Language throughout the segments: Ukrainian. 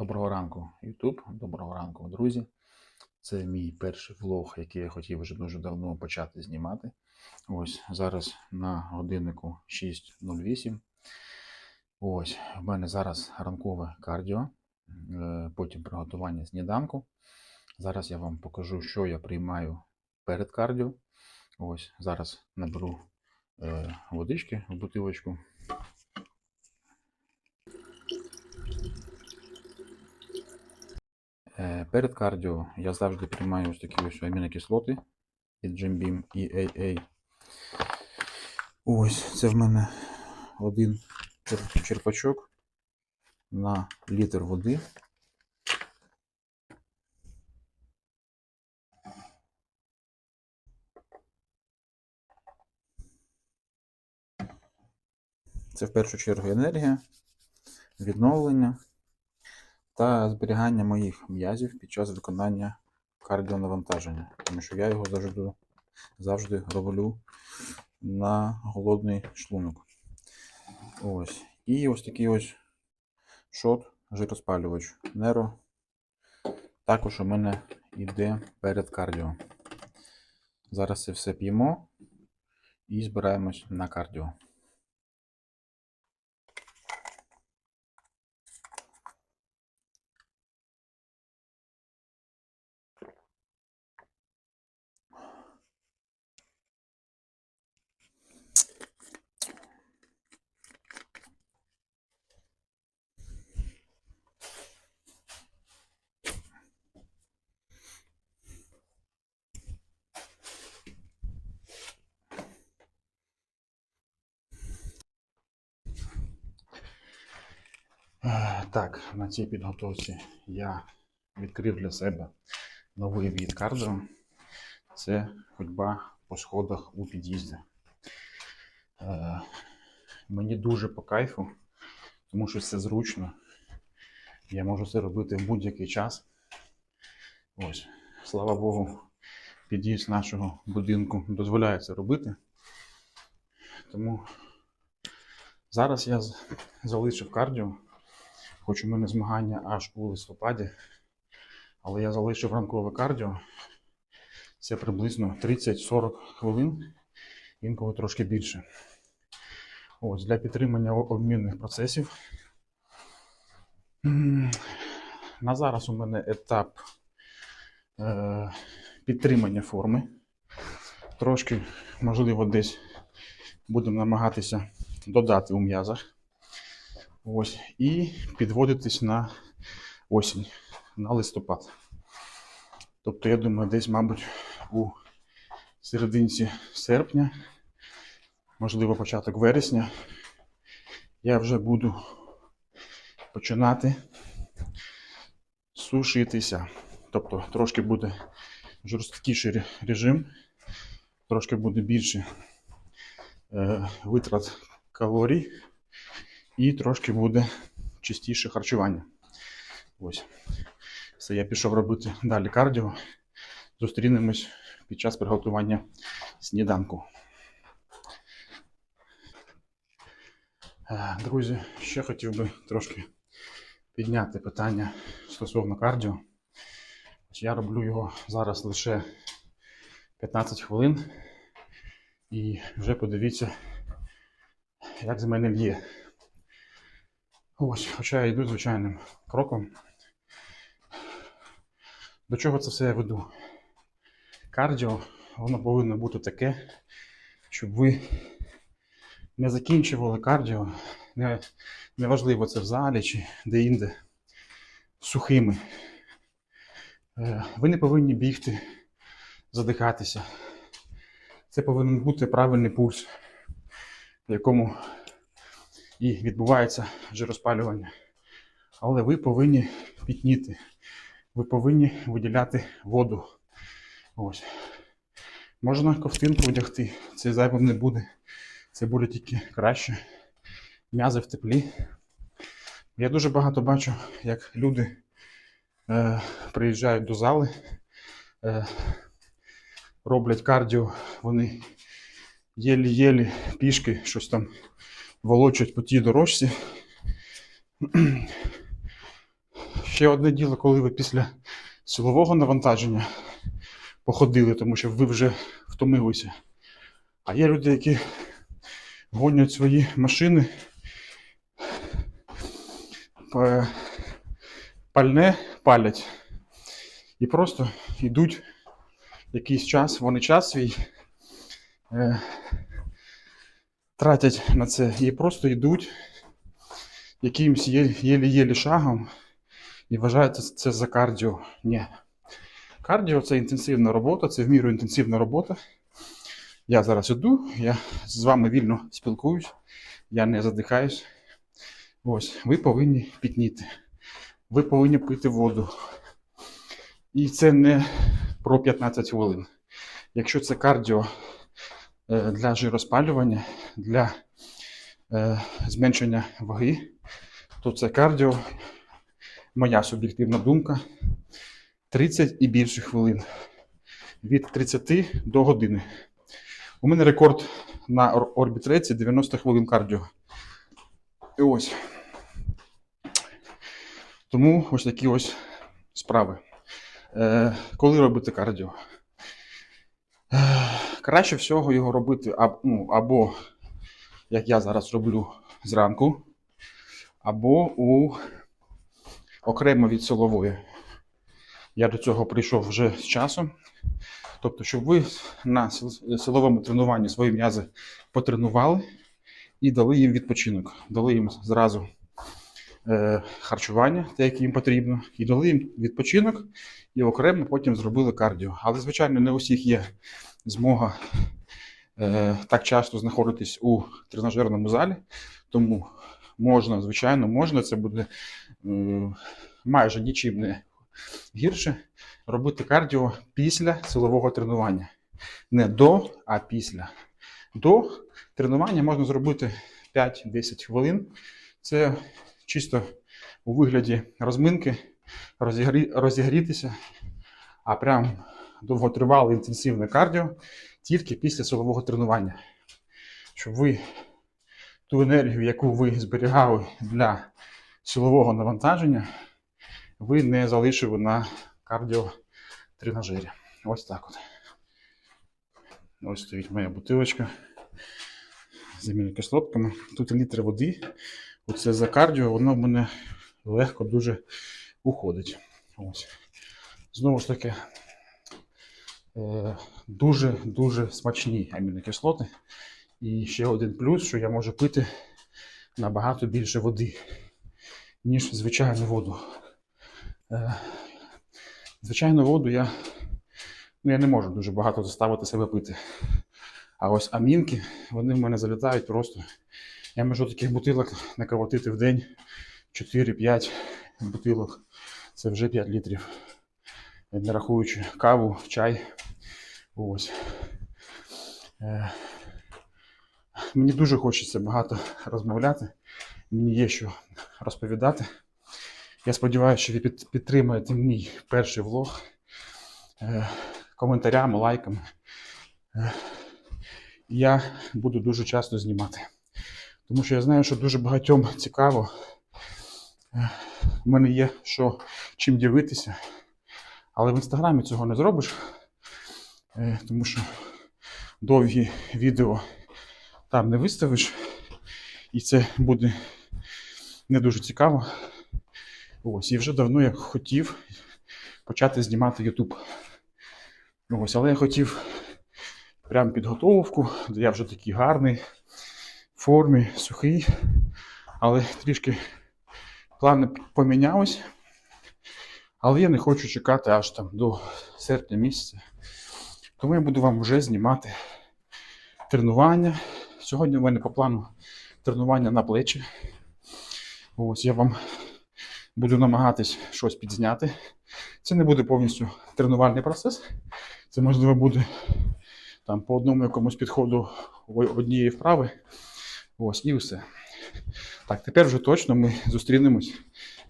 Доброго ранку, YouTube, доброго ранку, друзі. Це мій перший влог, який я хотів вже дуже давно почати знімати. Ось зараз на годиннику 6.08. Ось, в мене зараз ранкове кардіо, е, потім приготування сніданку. Зараз я вам покажу, що я приймаю перед кардіо. Ось, зараз наберу е, водички в бутилочку. Е, Перед кардіо я завжди приймаю ось такі ось амінокислоти від Jim і AA. Ось це в мене один черпачок на літр води. Це в першу чергу енергія, відновлення та зберігання моїх м'язів під час виконання кардіонавантаження. Тому що я його завжди, завжди роблю на голодний шлунок. Ось. І ось такий ось шот, жироспалювач Неро. Також у мене йде перед кардіо. Зараз це все п'ємо і збираємось на кардіо. Е, Так, на цій підготовці я відкрив для себе новий від кардіо. Це ходьба по сходах у під'їзді. Е, Мені дуже по кайфу, тому що це зручно. Я можу це робити в будь-який час. Ось, слава Богу, під'їзд нашого будинку дозволяє це робити. Тому зараз я залишив кардіо. Хоч у мене змагання аж у листопаді, але я залишив ранкове кардіо. Це приблизно 30-40 хвилин, інколи трошки більше. Ось для підтримання обмінних процесів. На зараз у мене етап е, підтримання форми. Трошки, можливо, десь будемо намагатися додати у м'язах. Ось, і підводитись на осінь, на листопад. Тобто, я думаю, десь, мабуть, у серединці серпня, можливо, початок вересня, я вже буду починати сушитися. Тобто трошки буде жорсткіший режим, трошки буде більше е, витрат калорій і трошки буде чистіше харчування. Ось. Все, я пішов робити далі кардіо. Зустрінемось під час приготування сніданку. Е, Друзі, ще хотів би трошки підняти питання стосовно кардіо. Я роблю його зараз лише 15 хвилин. І вже подивіться, як з мене лє. Ось, хоча я йду звичайним кроком. До чого це все я веду? Кардіо, воно повинно бути таке, щоб ви не закінчували кардіо, не, неважливо це в залі чи де-інде, сухими. Е, Ви не повинні бігти, задихатися. Це повинен бути правильний пульс, в якому і відбувається жироспалювання. Але ви повинні пітніти, ви повинні виділяти воду. Ось. Можна ковтинку одягти, це зайвим не буде. Це буде тільки краще. М'язи в теплі. Я дуже багато бачу, як люди е, приїжджають до зали, е, роблять кардіо, вони єлі-єлі пішки щось там волочать по тій дорожці. ще одне діло, коли ви після силового навантаження походили, тому що ви вже втомилися. А є люди, які гонять свої машини, пальне палять і просто йдуть якийсь час, вони час свій е, тратять на це і просто йдуть якимсь єлі-єлі шагом і вважають це- за кардіо. Ні. Кардіо це інтенсивна робота, це в міру інтенсивна робота. Я зараз іду, я з вами вільно спілкуюсь, я не задихаюсь. Ось, ви повинні пітніти. Ви повинні пити воду. І це не про 15 хвилин. Якщо це кардіо для жироспалювання, для е, зменшення ваги, то це кардіо, моя суб'єктивна думка, 30 і більше хвилин. Від 30 до години. У мене рекорд на орбітреці 90 хвилин кардіо. І ось. Тому ось такі ось справи. Е, коли робити кардіо? Краще всього його робити ну, або, як я зараз роблю, зранку, або у окремо від силової. Я до цього прийшов вже з часом. Тобто, щоб ви на силовому тренуванні свої м'язи потренували і дали їм відпочинок. Дали їм зразу е, харчування, те, яке їм потрібно, і дали їм відпочинок, і окремо потім зробили кардіо. Але, звичайно, не у всіх є змога е, так часто знаходитись у тренажерному залі, тому можна, звичайно, можна, це буде е, майже нічим не гірше робити кардіо після силового тренування. Не до, а після. До тренування можна зробити 5-10 хвилин. Це чисто у вигляді розминки, розігрі... розігрітися, а прям довготривале інтенсивне кардіо тільки після силового тренування. Щоб ви ту енергію, яку ви зберігали для силового навантаження, ви не залишили на кардіотренажері. Ось так от. Ось стоїть моя бутилочка з амінокислотками. Тут літр води. Оце за кардіо, воно в мене легко дуже уходить. Ось. Знову ж таки, дуже-дуже смачні амінокислоти. І ще один плюс, що я можу пити набагато більше води, ніж звичайну воду. Е, Звичайну воду я, ну, я не можу дуже багато заставити себе пити. А ось амінки, вони в мене залітають просто. Я можу таких бутилок наколотити в день 4-5 бутилок. Це вже 5 літрів. Не рахуючи каву, чай. Ось. Е, Мені дуже хочеться багато розмовляти. Мені є що розповідати. Я сподіваюся, що ви під- підтримаєте мій перший влог е, коментарями, лайками. Е, Я буду дуже часто знімати. Тому що я знаю, що дуже багатьом цікаво. Е, У мене є що чим дивитися. Але в інстаграмі цього не зробиш. Е, Тому що довгі відео там не виставиш. І це буде не дуже цікаво. Ось, і вже давно я хотів почати знімати YouTube. Ось, але я хотів прям підготовку, де я вже такий гарний, в формі, сухий. Але трішки плани помінялись. Але я не хочу чекати аж там до серпня місяця. Тому я буду вам вже знімати тренування. Сьогодні у мене по плану тренування на плечі. Ось я вам буду намагатись щось підзняти. Це не буде повністю тренувальний процес. Це можливо буде там по одному якомусь підходу однієї вправи. Ось і все. Так, тепер вже точно ми зустрінемось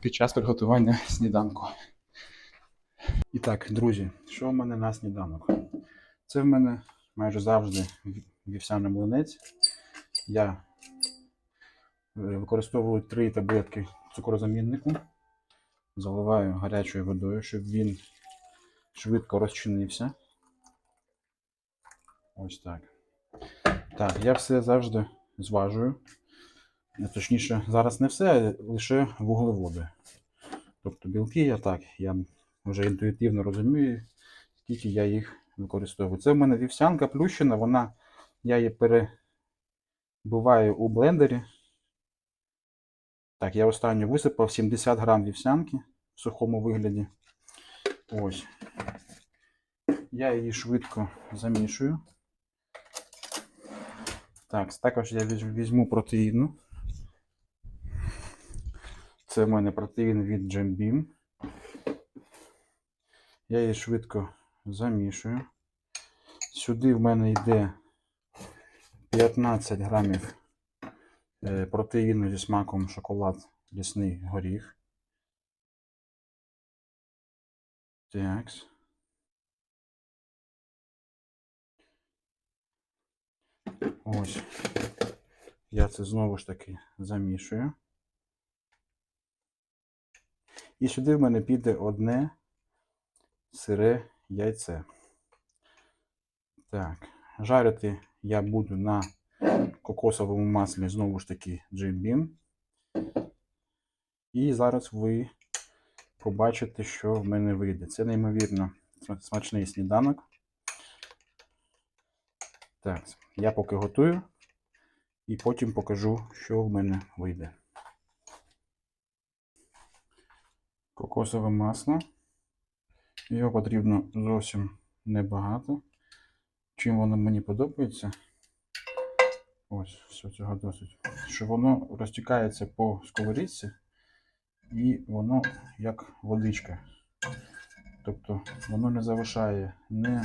під час приготування сніданку. І так, друзі, що в мене на сніданок? Це в мене майже завжди вівсяний млинець. Я е, використовую три таблетки цукрозаміннику заливаю гарячою водою, щоб він швидко розчинився. Ось так. Так, я все завжди зважую. Ну, Точніше, зараз не все, а лише вуглеводи. Тобто білки я так, я вже інтуїтивно розумію, скільки я їх використовую. Це в мене вівсянка плющена, вона, я її перебиваю у блендері. Так, я останню висипав 70 грам вівсянки в сухому вигляді. Ось. Я її швидко замішую. Так, також я візьму протеїну. Це в мене протеїн від Jam Я її швидко замішую. Сюди в мене йде 15 грамів е, протеїну зі смаком шоколад лісний горіх. Такс. Ось. Я це знову ж таки замішую. І сюди в мене піде одне сире яйце. Так, жарити я буду на кокосовому маслі знову ж таки Beam. І зараз ви побачите, що в мене вийде. Це неймовірно смачний сніданок. Так, я поки готую і потім покажу, що в мене вийде. Кокосове масло. Його потрібно зовсім небагато. Чим воно мені подобається. Ось, все цього досить. Що воно розтікається по сковорідці і воно як водичка. Тобто воно не залишає ні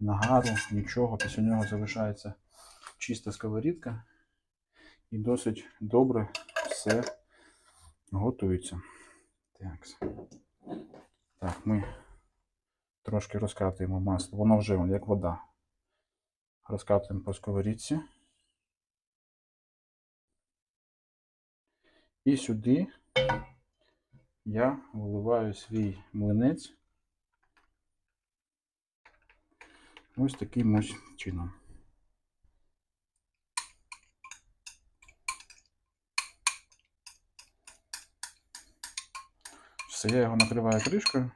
нагару, нічого. Після нього залишається чиста сковорідка. І досить добре все готується. Так. Так, ми трошки розкатуємо масло. Воно вже як вода. Розкатуємо по сковорідці. І сюди я виливаю свій млинець ось таким ось чином. Все, я його накриваю кришкою,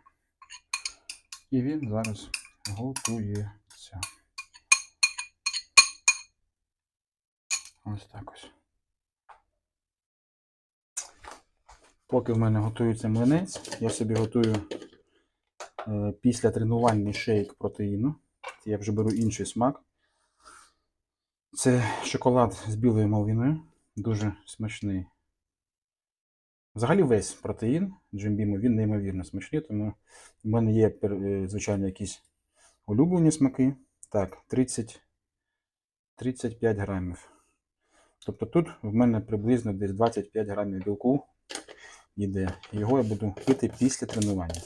і він зараз готується. Ось так ось. Поки в мене готується млинець, я собі готую е, після тренувальний шейк протеїну. Я вже беру інший смак. Це шоколад з білою малиною. Дуже смачний. Взагалі весь протеїн джимбіму, він неймовірно смачний, тому в мене є, е, звичайно, якісь улюблені смаки. Так, 30, 35 грамів. Тобто тут в мене приблизно десь 25 грамів білку йде. Його я буду пити після тренування.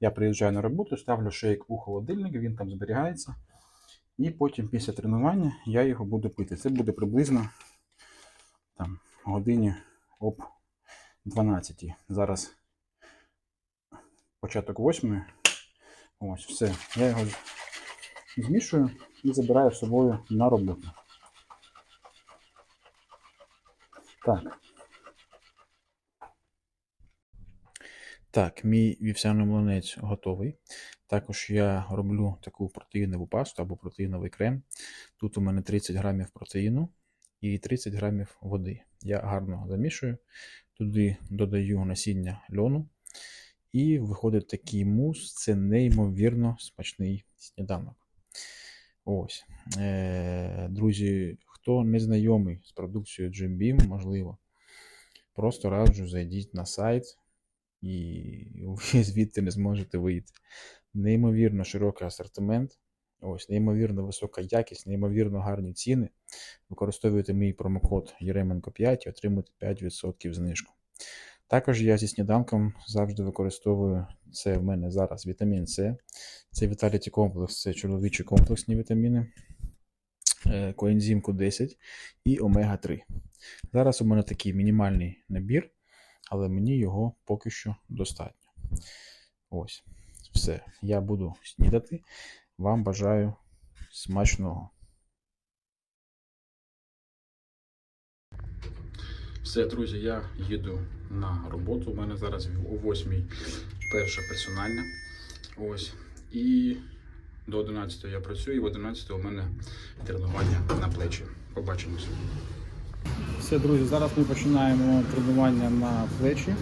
Я приїжджаю на роботу, ставлю шейк у холодильник, він там зберігається. І потім після тренування я його буду пити. Це буде приблизно там, годині об 12. Зараз початок 8. Ось, все. Я його змішую і забираю з собою на роботу. Так. Так, мій вівсяний млинець готовий. Також я роблю таку протеїнову пасту або протеїновий крем. Тут у мене 30 грамів протеїну і 30 грамів води. Я гарно замішую, туди додаю насіння льону. І виходить такий мус. Це неймовірно смачний сніданок. Ось. Е, друзі, хто не знайомий з продукцією Jim Beam, можливо, просто раджу зайдіть на сайт і ви звідти не зможете вийти. Неймовірно широкий асортимент. Ось, неймовірно висока якість, неймовірно гарні ціни. Використовуйте мій промокод Єременко 5 і отримуєте 5% знижку. Також я зі сніданком завжди використовую це в мене зараз вітамін С. Це Vitality комплекс, це чоловічі комплексні вітаміни, е, коензим Q10 і омега 3. Зараз у мене такий мінімальний набір. але мені його поки що достатньо. Ось, все. Я буду снідати. Вам бажаю смачного. Все, друзі, я їду на роботу. У мене зараз о 8 перша персональна. Ось. І до 11 я працюю, і в 11 у мене тренування на плечі. Побачимося. Все, друзі, зараз ми починаємо тренування на плечі.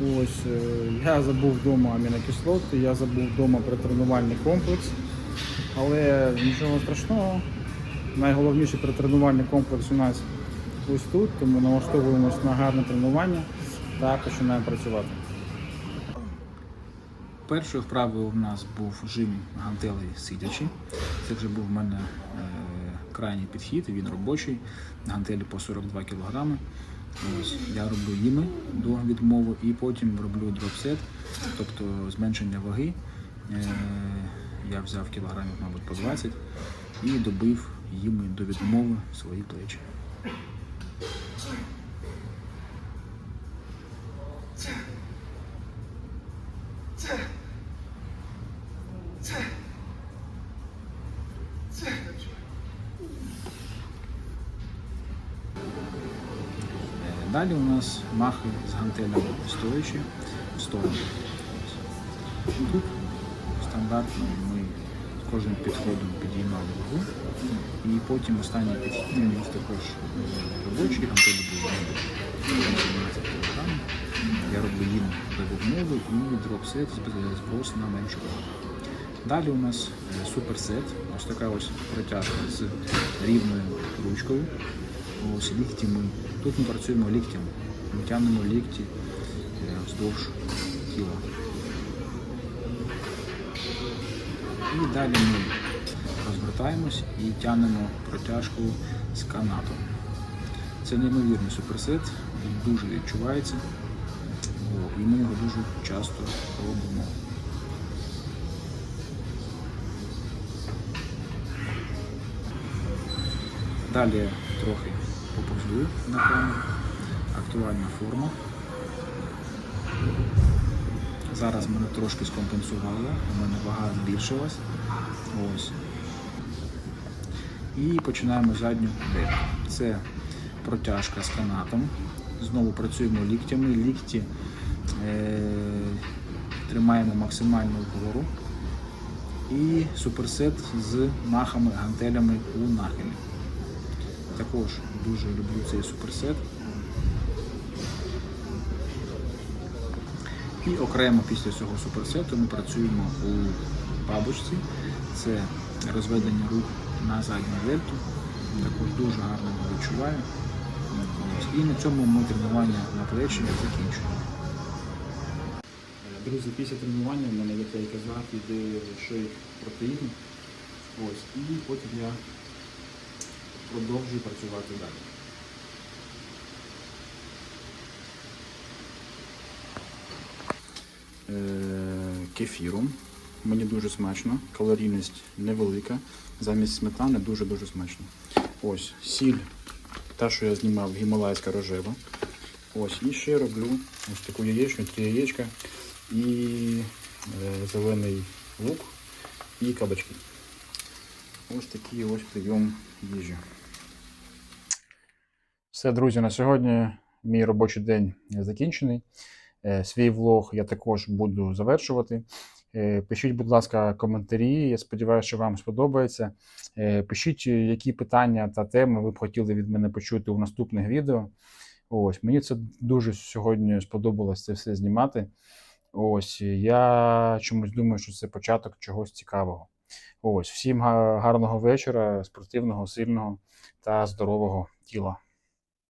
Ось е, я забув вдома амінокислоти, я забув вдома перетренувальний комплекс. Але нічого страшного. Найголовніший перетренувальний комплекс у нас ось тут, тому налаштовуємось на гарне тренування та починаємо працювати. Першою вправою у нас був жим гантелей сидячи. Це вже був в мене е, крайній підхід, він робочий, гантелі по 42 кг. Ось, я роблю їми до відмови і потім роблю дропсет, тобто зменшення ваги. Я взяв кілограмів, мабуть, по 20 і добив їми до відмови свої плечі. Е, Далі у нас махи з гантелями стоячи в сторону. Тут стандартно ми з кожним підходом підіймали вагу. І потім останній підхід у нас також е, робочий гантелі були 17 кг. Я роблю їм вимови і дропсет з зброс на меншу вагу. Далі у нас е, суперсет, ось така ось протяжка з рівною ручкою. Ось лікті ми. Тут ми працюємо ліктями. Ми тягнемо лікті е, вздовж тіла. І далі ми розвертаємось і тягнемо протяжку з канатом. Це неймовірний суперсет, він дуже відчувається. І ми його дуже часто робимо. Далі трохи попозую на камеру. Актуальна форма. Зараз мене трошки скомпенсувало, у мене вага збільшилась. Ось. І починаємо задню дельту. Це протяжка з канатом. Знову працюємо ліктями. Лікті е- тримаємо максимально вгору. І суперсет з махами, гантелями у нахилі. Також дуже люблю цей суперсет. І окремо після цього суперсету ми працюємо у бабочці. Це розведення рук на задню дельту. Також дуже гарно відчуваю. І на цьому ми тренування на плечі закінчуємо. Друзі, після тренування в мене, як я і казав, іде шейк протеїну. Ось. І потім я продовжую працювати далі. Кефіром. Мені дуже смачно, калорійність невелика. Замість сметани дуже-дуже смачно. Ось сіль, та, що я знімав, гімалайська рожева. Ось, і ще роблю ось таку яєчню, три яєчка і е, зелений лук і кабачки. Ось такий ось прийом їжі. Все, друзі, на сьогодні мій робочий день закінчений. Е, Свій влог я також буду завершувати. Е, Пишіть, будь ласка, коментарі. Я сподіваюся, що вам сподобається. Е, Пишіть, які питання та теми ви б хотіли від мене почути у наступних відео. Ось, мені це дуже сьогодні сподобалось це все знімати. Ось, я чомусь думаю, що це початок чогось цікавого. Ось, всім гарного вечора, спортивного, сильного та здорового тіла.